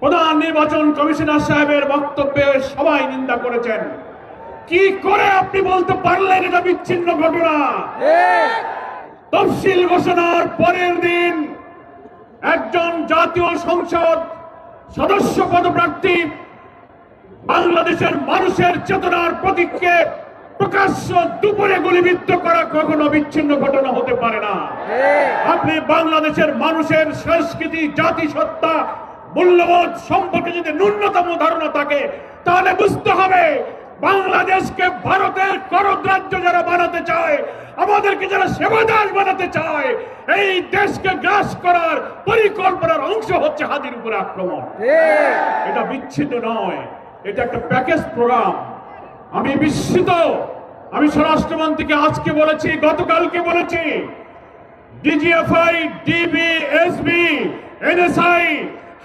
প্রধান নির্বাচন কমিশনার সাহেবের বক্তব্যে সবাই নিন্দা করেছেন। কি করে আপনি বলতে পারলেন এটা বিচ্ছিন্ন ঘটনা? তফসিল ঘোষণার পরের দিন একজন জাতীয় সংসদ সদস্য পদপ্রার্থী বাংলাদেশের মানুষের চেতনার প্রতীককে প্রকাশ্য দুপুরে গুলিবিদ্ধ করা কখনো বিচ্ছিন্ন ঘটনা হতে পারে না। আপনি বাংলাদেশের মানুষের সংস্কৃতি, জাতিসত্তা মূল্যবোধ সম্পর্কে যদি ন্যূনতম ধারণা থাকে তাহলে বুঝতে হবে বাংলাদেশকে ভারতের করদ রাজ্য যারা বানাতে চায় আমাদেরকে যারা সেবাদাস বানাতে চায় এই দেশকে গ্রাস করার পরিকল্পনার অংশ হচ্ছে হাতির উপরে আক্রমণ। এটা বিচ্ছিন্ন নয় এটা একটা প্যাকেজ প্রোগ্রাম। আমি বিস্মিত আমি স্বরাষ্ট্রমন্ত্রীকে আজকে বলেছি গতকালকে বলেছি ডিজিএফআই ডিবি এসবি এনএসআই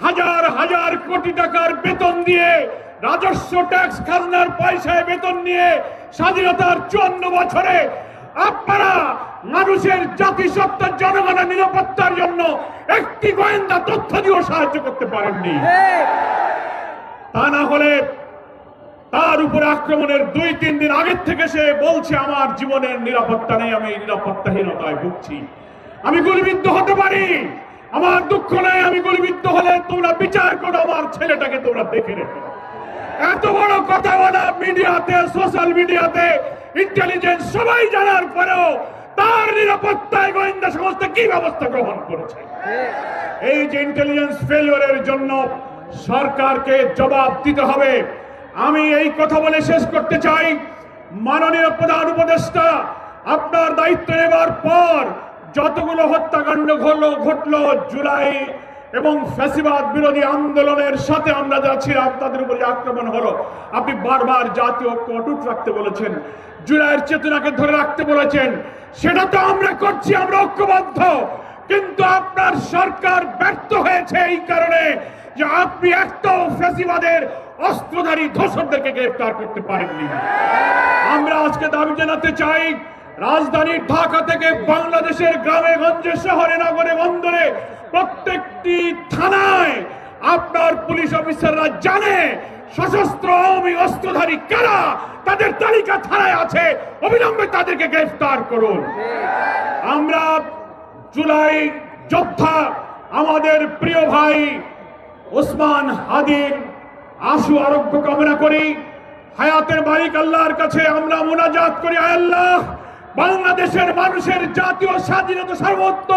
হাজার হাজার কোটি টাকার বেতন দিয়ে রাজস্ব ট্যাক্স খাজনার পয়সায় বেতন নিয়ে স্বাধীনতার চুয়ান্ন বছরে আপনারা মানুষের জাতিসত্তার জনগণের নিরাপত্তার জন্য একটি গোয়েন্দা তথ্য দিয়েও সাহায্য করতে পারেননি। তা না হলে তার উপরে আক্রমণের দুই, তিন দিন আগের থেকে সে বলছে, আমার জীবনের নিরাপত্তা নেই, আমি নিরাপত্তাহীনতায় ভুগছি। আমি গুলিবিদ্ধ হতে পারি। আমার দুঃখ নাই, আমি গুলিবিদ্ধ হলে তোমরা বিচার করো আমার ছেলেটাকে তোমরা দেখে রেখো। এত বড় কথা বলা মিডিয়াতে, সোশ্যাল মিডিয়াতে ইন্টেলিজেন্স সবাই জানার পরেও তার নিরাপত্তায় গোয়েন্দা সংস্থা কি ব্যবস্থা গ্রহণ করেছে? এই যে ইন্টেলিজেন্স ফেলিওরের জন্য সরকারকে জবাব দিতে হবে, আমি এই কথা বলে শেষ করতে চাই। মাননীয় প্রধান উপদেষ্টা, আপনার দায়িত্ব নেবার পর যতগুলো হত্যাকাণ্ড ঘটলো ঘটলো জুলাই এবং ফ্যাসিবাদ বিরোধী আন্দোলনের সাথে আমরা যারা ছিলাম, তাদের উপরে আক্রমণ হলো, আপনি বারবার জাতীয় ঐক্য অটুট রাখতে বলেছেন, জুলাইয়ের চেতনাকে ধরে রাখতে বলেছেন, সেটা তো আমরা করছি, আমরা ঐক্যবদ্ধ। কিন্তু আপনার সরকার ব্যর্থ হয়েছে এই কারণে যে আপনি একটাও ফ্যাসিবাদের অস্ত্রধারী ধর্ষকদেরকে গ্রেফতার করতে পারেননি। আমরা আজকে দাবি জানাতে চাই রাজধানী ঢাকা থেকে বাংলাদেশের গ্রামে, গঞ্জে, শহরে, নগরে, বন্দরে প্রত্যেকটি থানায় আপনার পুলিশ অফিসাররা জানে সশস্ত্র আওয়ামী অস্ত্রধারী কারা, তাদের তালিকা থানায় আছে। অবিলম্বে তাদেরকে গ্রেফতার করুন। আমরা জুলাই যোদ্ধা আমাদের প্রিয় ভাই ওসমান হাদির আশু আরোগ্য কামনা করি। হায়াতের মালিক আল্লাহর কাছে আমরা মোনাজাত করি। আল্লাহ! বাংলাদেশের মানুষের জাতীয় স্বাধীনতা সর্বত্র,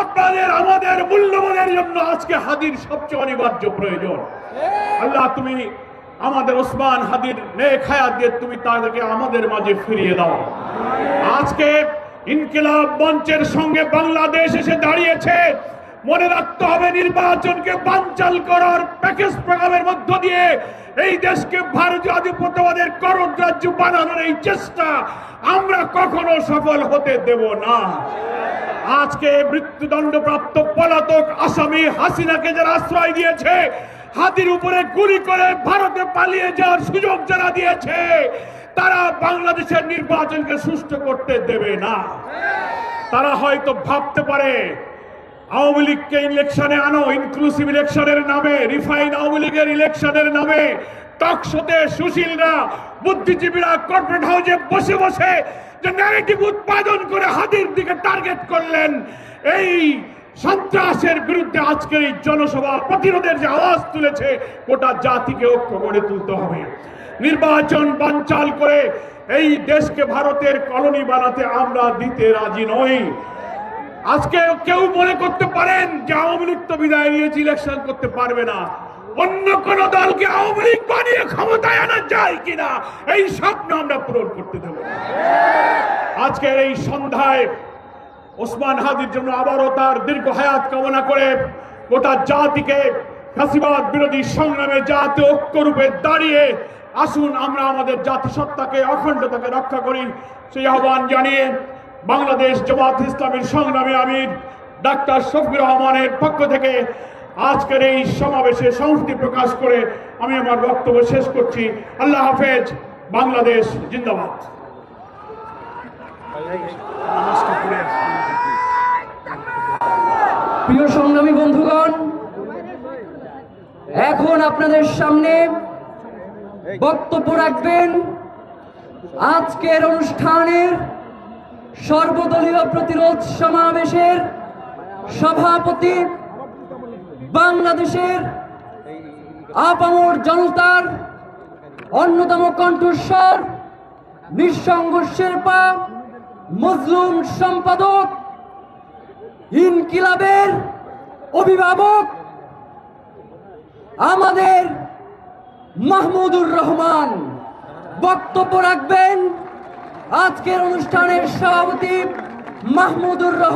আপনাদের, আমাদের মূল্যবোধের জন্য আজকে হাদির সবচেয়ে অনিবার্য প্রয়োজন। আল্লাহ, তুমি আমাদের ওসমান হাদির নেক দিয়ে তুমি তাদেরকে আমাদের মাঝে ফিরিয়ে দাও। আজকে ইনকিলাব মঞ্চের সঙ্গে বাংলাদেশ এসে দাঁড়িয়েছে। মনে রাখতে হবে নির্বাচনকে বানচাল করার প্যাকেজ প্রোগ্রামের মধ্য দিয়ে এই দেশকে ভারতীয় আধিপত্যবাদের করদ রাজ্য বানানোর এই চেষ্টা আমরা কখনো সফল হতে দেব না। আজকে মৃত্যুদণ্ড প্রাপ্ত পলাতক আসামি হাসিনাকে যারা আশ্রয় দিয়েছে, হাতির উপরে গুলি করে ভারতে পালিয়ে যাওয়ার সুযোগ যারা দিয়েছে, তারা বাংলাদেশের নির্বাচনকে সুষ্ঠু করতে দেবে না। তারা হয়তো ভাবতে পারে আওয়ামী লীগকে ইলেকশনে আনো ইনক্লুসিভ ইলেকশনের নামে রিফাইন আওয়ামী লীগের ইলেকশনের নামে। টকশোতে সুশীলরা, বুদ্ধিজীবীরা কর্পোরেট হাউসে বসে বসে যে ন্যারেটিভ উৎপাদন করে হাতির দিকে টার্গেট করলেন, এই সন্ত্রাসের বিরুদ্ধে আজকের এই জনসভা প্রতিরোধের যে আওয়াজ তুলেছে, গোটা জাতিকে ঐক্য গড়ে তুলতে হবে। নির্বাচন বানচাল করে এই দেশকে ভারতের কলোনি বানাতে আমরা দিতে রাজি নই। আজকে কেউ মনে করতে পারেন যে আওয়ামী লীগ তো বিদায় নিয়েছে ইলেকশন করতে পারবে না। অন্য কোন দলকে আওয়ামী লীগ বানিয়ে ক্ষমতায় আনা যায় কিনা, এই স্বপ্ন আমরা পূরণ করতে দেব। আজকের এই সন্ধ্যায় ওসমান হাদির জন্য আবারও তার দীর্ঘ হায়াত কামনা করে গোটা জাতিকে ফাঁসিবাদ বিরোধী সংগ্রামে জাতীয় ঐক্যরূপে দাঁড়িয়ে আসুন, আমরা আমাদের জাতিসত্তাকে, অখণ্ডতাকে রক্ষা করি। সেই আহ্বান জানিয়ে বাংলাদেশ জামাত ইসলামের সংগ্রামী আমির ডাক্তার শফির রহমানের পক্ষ থেকে আজকের এই সমাবেশে সংহতি প্রকাশ করে আমি আমার বক্তব্য শেষ করছি। আল্লাহ হাফেজ, বাংলাদেশ জিন্দাবাদ। প্রিয় সংগ্রামী বন্ধুগণ, এখন আপনাদের সামনে বক্তব্য রাখবেন আজকের অনুষ্ঠানের সর্বদলীয় প্রতিরোধ সমাবেশের সভাপতি বাংলাদেশের আপামর জনতার অন্যতম কণ্ঠস্বর, নিঃসঙ্গ শেরপা, মজলুম সম্পাদক, ইনকিলাবের অভিভাবক, আমাদের মাহমুদুর রহমান। বক্তব্য রাখবেন আজকের অনুষ্ঠানের সভাপতি মাহমুদুর রহমান